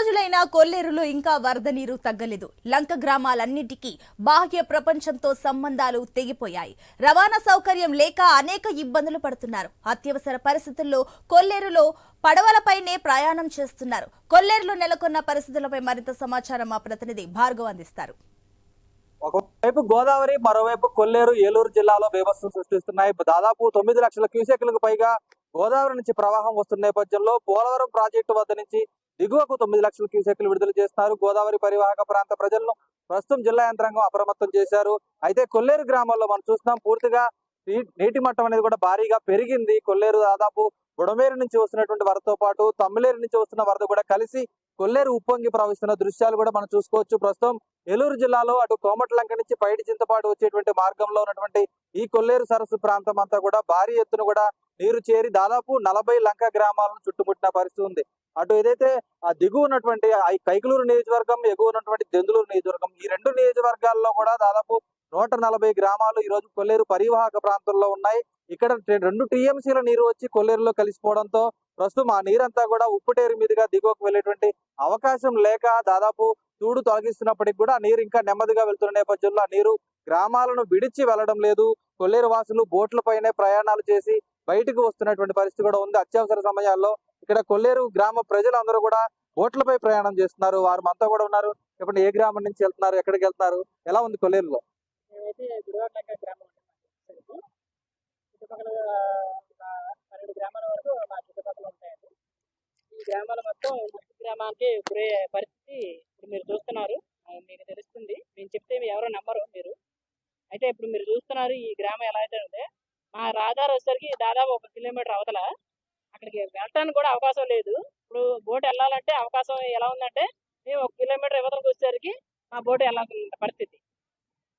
రోజులైనా కొల్లేరులో ఇంకా వరద నీరు తగ్గలేదు. లంక గ్రామాలన్నిటికీ బాహ్య ప్రపంచంతో సంబంధాలు తెగిపోయాయి. రవాణా సౌకర్యం లేక అనేక ఇబ్బందులు పడుతున్నారు. అత్యవసర పరిస్థితుల్లో కొల్లేరులో పడవలపైనే ప్రయాణం చేస్తున్నారు. కొల్లేరులో నెలకొన్న పరిస్థితులపై మరింత సమాచారం మా ప్రతినిధి భార్గవ్ అందిస్తారు. ఒకవైపు గోదావరి మరోవైపు కొల్లేరు ఏలూరు జిల్లాలో బీభత్సం సృష్టిస్తున్నాయి. దాదాపు తొమ్మిది లక్షల క్యూసెక్లకు పైగా గోదావరి నుంచి ప్రవాహం వస్తున్న నేపథ్యంలో పోలవరం ప్రాజెక్టు వద్ద నుంచి దిగువకు తొమ్మిది లక్షల క్యూసెక్లు విడుదల చేస్తున్నారు గోదావరి పరివాహక ప్రాంత ప్రజలను ప్రస్తుతం జిల్లా యంత్రాంగం అప్రమత్తం చేశారు. అయితే కొల్లేరు గ్రామాల్లో మనం చూస్తున్నాం పూర్తిగా నీటి మట్టం అనేది కూడా భారీగా పెరిగింది. కొల్లేరు దాదాపు బుడమేరు నుంచి వస్తున్నటువంటి వరదతో పాటు తమ్మిలేరు నుంచి వస్తున్న వరద కూడా కలిసి కొల్లేరు ఉప్పొంగి ప్రవహిస్తున్న దృశ్యాలు కూడా మనం చూసుకోవచ్చు. ప్రస్తుతం ఏలూరు జిల్లాలో అటు కోమటలంక నుంచి పైడి చింతపాటు వచ్చేటువంటి మార్గంలో ఉన్నటువంటి ఈ కొల్లేరు సరస్సు ప్రాంతం అంతా కూడా భారీ ఎత్తున కూడా నీరు చేరి దాదాపు నలభై లంక గ్రామాలను చుట్టుముట్టిన పరిస్థితి ఉంది. అటు ఏదైతే ఆ దిగువ ఉన్నటువంటి ఆ కైకలూరు నియోజకవర్గం ఎగువ ఉన్నటువంటి దెందులూరు నియోజకవర్గం ఈ రెండు నియోజకవర్గాల్లో కూడా దాదాపు నూట నలభై గ్రామాలు ఈ రోజు కొల్లేరు పరివాహక ప్రాంతంలో ఉన్నాయి. ఇక్కడ రెండు టీఎంసీల నీరు వచ్చి కొల్లేరులో కలిసిపోవడంతో ప్రస్తుతం ఆ నీరంతా కూడా ఉప్పుటేరు మీదుగా దిగువకు వెళ్ళేటువంటి అవకాశం లేక దాదాపు తూడు తొలగిస్తున్నప్పటికి కూడా ఆ నీరు ఇంకా నెమ్మదిగా వెళ్తున్న నేపథ్యంలో ఆ నీరు గ్రామాలను విడిచి వెళ్ళడం లేదు. కొల్లేరు వాసులు బోట్లపైనే ప్రయాణాలు చేసి బయటకు వస్తున్నటువంటి పరిస్థితి కూడా ఉంది. అత్యవసర సమయాల్లో ఇక్కడ కొల్లేరు గ్రామ ప్రజలందరూ కూడా బోట్లపై ప్రయాణం చేస్తున్నారు. వారు మనతో కూడా ఉన్నారు. చెప్పండి ఏ గ్రామం నుంచి వెళ్తున్నారు? ఎక్కడికి వెళ్తున్నారు? ఎలా ఉంది కొల్లేరులో? మేమైతే గ్రామం పన్నెండు గ్రామాల వరకు మా ఉంటాయండి. ఈ గ్రామాలు మొత్తం మట్టి గ్రామానికి గురయ్యే పరిస్థితి ఇప్పుడు మీరు చూస్తున్నారు. మీకు తెలుస్తుంది. మేము చెప్తే ఎవరో నమ్మరు మీరు. అయితే ఇప్పుడు మీరు చూస్తున్నారు ఈ గ్రామం ఎలా అయితే ఉంటే మా రహదారి వచ్చేసరికి దాదాపు ఒక కిలోమీటర్ అవతల. అక్కడికి వెళ్ళటానికి కూడా అవకాశం లేదు. ఇప్పుడు బోట్ వెళ్ళాలంటే అవకాశం ఎలా ఉందంటే మేము ఒక కిలోమీటర్ యువతలకు వచ్చేసరికి మా బోటు వెళ్ళాల్సిన పరిస్థితి.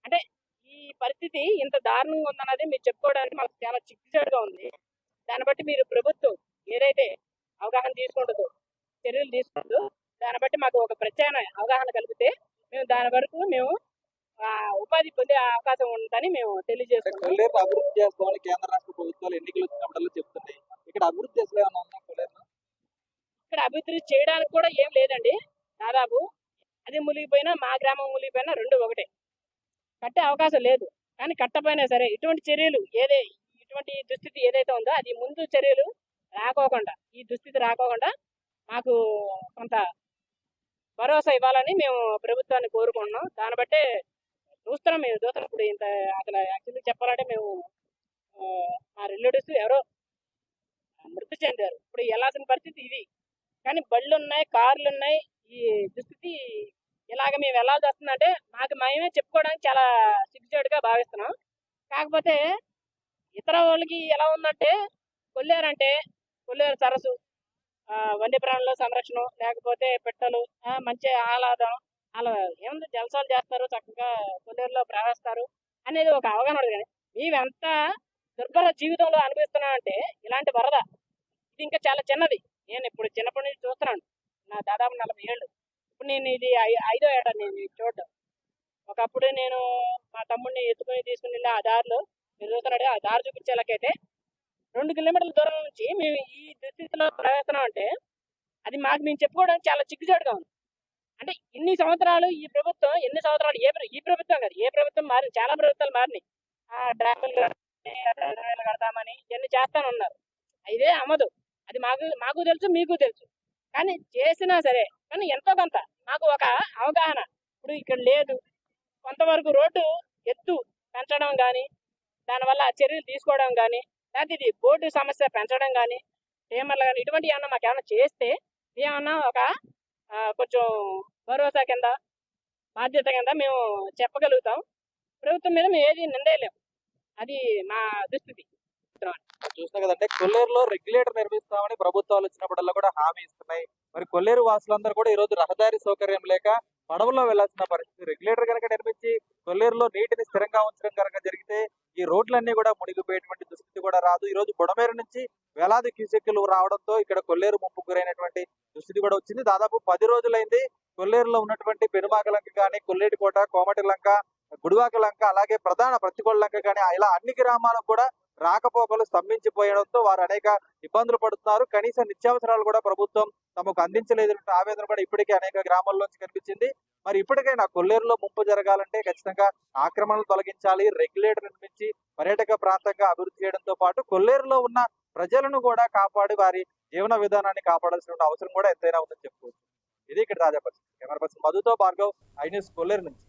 అంటే ఈ పరిస్థితి ఇంత దారుణంగా ఉందన్నది మీరు చెప్పుకోవడానికి మాకు చాలా చిక్కుచాటుగా ఉంది. దాన్ని బట్టి మీరు ప్రభుత్వం ఏదైతే అవగాహన తీసుకుంటుందో చర్యలు తీసుకుంటుందో దాన్ని బట్టి మాకు ఒక ప్రత్యేక అవగాహన కలిగితే మేము దాని వరకు మేము ఉపాధి పొందే అవకాశం ఉందని మేము తెలియజేస్తున్నాం. కొల్లేరు అభివృద్ధి చేస్తామని కేంద్ర రాష్ట్ర ప్రభుత్వాలు ఎన్నికలు వచ్చినప్పుడల్లా చెప్తున్నాయి. ఇక్కడ అభివృద్ధి ఇక్కడ అభివృద్ధి చేయడానికి కూడా ఏం లేదండి దాదాపు అది మునిగిపోయినా మా గ్రామం మునిగిపోయినా రెండు ఒకటే. కట్టే అవకాశం లేదు. కానీ కట్టపోయినా సరే ఇటువంటి చర్యలు ఏదే ఇటువంటి దుస్థితి ఏదైతే ఉందో అది ముందు చర్యలు రాకోకుండా ఈ దుస్థితి రాకోకుండా మాకు కొంత భరోసా ఇవ్వాలని మేము ప్రభుత్వాన్ని కోరుకుంటున్నాం. దాన్ని బట్టే చూస్తున్నాం మేము చూస్తున్నాం. ఇప్పుడు ఇంత అసలు యాక్చువల్లీ చెప్పాలంటే మేము మా రిలేటివ్స్ ఎవరో మృతి చెందారు. ఇప్పుడు వెళ్ళాల్సిన పరిస్థితి ఇది. కానీ బళ్ళు ఉన్నాయి కార్లు ఉన్నాయి. ఈ దుస్థితి ఇలాగ మేము వెళ్ళాల్సి వస్తుందంటే మాకు మేమే చెప్పుకోవడానికి చాలా సిగ్గుచేటుగా భావిస్తున్నాం. కాకపోతే ఇతర వాళ్ళకి ఎలా ఉందంటే కొల్లేరు అంటే కొల్లేరు సరస్సు ఆ, వన్యప్రాణుల సంరక్షణ లేకపోతే పెట్టలు మంచి ఆహ్లాదం అలా ఏముంది జలసాలు చేస్తారు చక్కగా అనేది ఒక అవగాహన ఉండదు కానీ మేమెంత దుర్భర జీవితంలో అనుభవిస్తున్నాం అంటే ఇలాంటి వరద ఇది ఇంకా చాలా చిన్నది. నేను ఇప్పుడు చిన్నప్పటి నుంచి చూస్తున్నాను. నా దాదాపు నలభై ఏళ్ళు. ఇప్పుడు నేను ఇది ఐ- ఐదో ఏట నేను చూడడం ఒకప్పుడు నేను మా తమ్ముడిని ఎత్తుకొని తీసుకుని వెళ్ళి ఆ దారిలో మీరు చూస్తున్నాడు ఆ దారి చూపించేలాకైతే రెండు కిలోమీటర్ల దూరం నుంచి మేము ఈ దుస్థితిలో ప్రవేశం అంటే అది మాకు మేము చెప్పుకోవడానికి చాలా చిక్కుచాటుగా ఉంది. అంటే ఇన్ని సంవత్సరాలు ఈ ప్రభుత్వం ఎన్ని సంవత్సరాలు ఏ ఈ ప్రభుత్వం కాదు ఏ ప్రభుత్వం మారింది చాలా ప్రభుత్వాలు మారినాయి. ఆ డ్రామలు కడతామని ఇవన్నీ చేస్తానన్నారు ఇదే అమ్మదు. అది మాకు మాకు తెలుసు మీకు తెలుసు. కానీ చేసినా సరే కానీ ఎంతో కొంత మాకు ఒక అవగాహన. ఇప్పుడు ఇక్కడ లేదు. కొంతవరకు రోడ్డు ఎత్తు పెంచడం కానీ దానివల్ల చర్యలు తీసుకోవడం కానీ లేకపోతే ఇది బోర్డు సమస్య పెంచడం కానీ ఏమన్నా కానీ ఇటువంటి ఏమన్నా మాకు ఏమన్నా చేస్తే ఏమన్నా ఒక కొంచెం భరోసా కింద బాధ్యత కింద మేము చెప్పగలుగుతాం. ప్రభుత్వం మీద మేము ఏది నిందేయలేం. అది మా దుస్థితి. చూస్తున్నా కదంటే కొల్లేరులో రెగ్యులేటర్ నిర్మిస్తామని ప్రభుత్వాలు వచ్చినప్పుడల్లా కూడా హామీ ఇస్తున్నాయి. మరి కొల్లేరు వాసులందరూ కూడా ఈ రోజు రహదారి సౌకర్యం లేక పడవల్లో వెళ్ళాల్సిన పరిస్థితి రెగ్యులేటర్ కనుక నిర్మించి కొల్లేరులో నీటిని స్థిరంగా ఉంచడం కనుక జరిగితే ఈ రోడ్లన్నీ కూడా మునిగిపోయేటువంటి దుస్థితి కూడా రాదు. ఈ రోజు బుడమేరు నుంచి వేలాది క్యూసెక్కులు రావడంతో ఇక్కడ కొల్లేరు ముంపు గురైనటువంటి దుస్థితి కూడా వచ్చింది. దాదాపు పది రోజులైంది కొల్లేరులో ఉన్నటువంటి పెనుమాక లంక కానీ కొల్లేటికోట కోమటి లంక గుడివాక లంక అలాగే ప్రధాన ప్రతికొళ్ళ లంక కానీ ఇలా అన్ని గ్రామాలకు కూడా రాకపోకలు స్తంభించిపోయడంతో వారు అనేక ఇబ్బందులు పడుతున్నారు. కనీస నిత్యావసరాలు కూడా ప్రభుత్వం తమకు అందించలేదు ఆవేదన కూడా ఇప్పటికే అనేక గ్రామాల్లోంచి కనిపించింది. మరి ఇప్పటికైనా కొల్లేరులో ముంపు జరగాలంటే ఖచ్చితంగా ఆక్రమణలు తొలగించాలి రెగ్యులేటర్ నిర్మించి పర్యాటక ప్రాంతంగా అభివృద్ధి చేయడంతో పాటు కొల్లేరులో ఉన్న ప్రజలను కూడా కాపాడి వారి జీవన విధానాన్ని కాపాడాల్సిన అవసరం కూడా ఎంతైనా ఉందని చెప్పుకోవచ్చు. ఇది ఇక్కడ తాజా పరిస్థితి కెమెరా పర్సన్ మధుతో భార్గవ్ ఐ న్యూస్ కొల్లేరు నుంచి.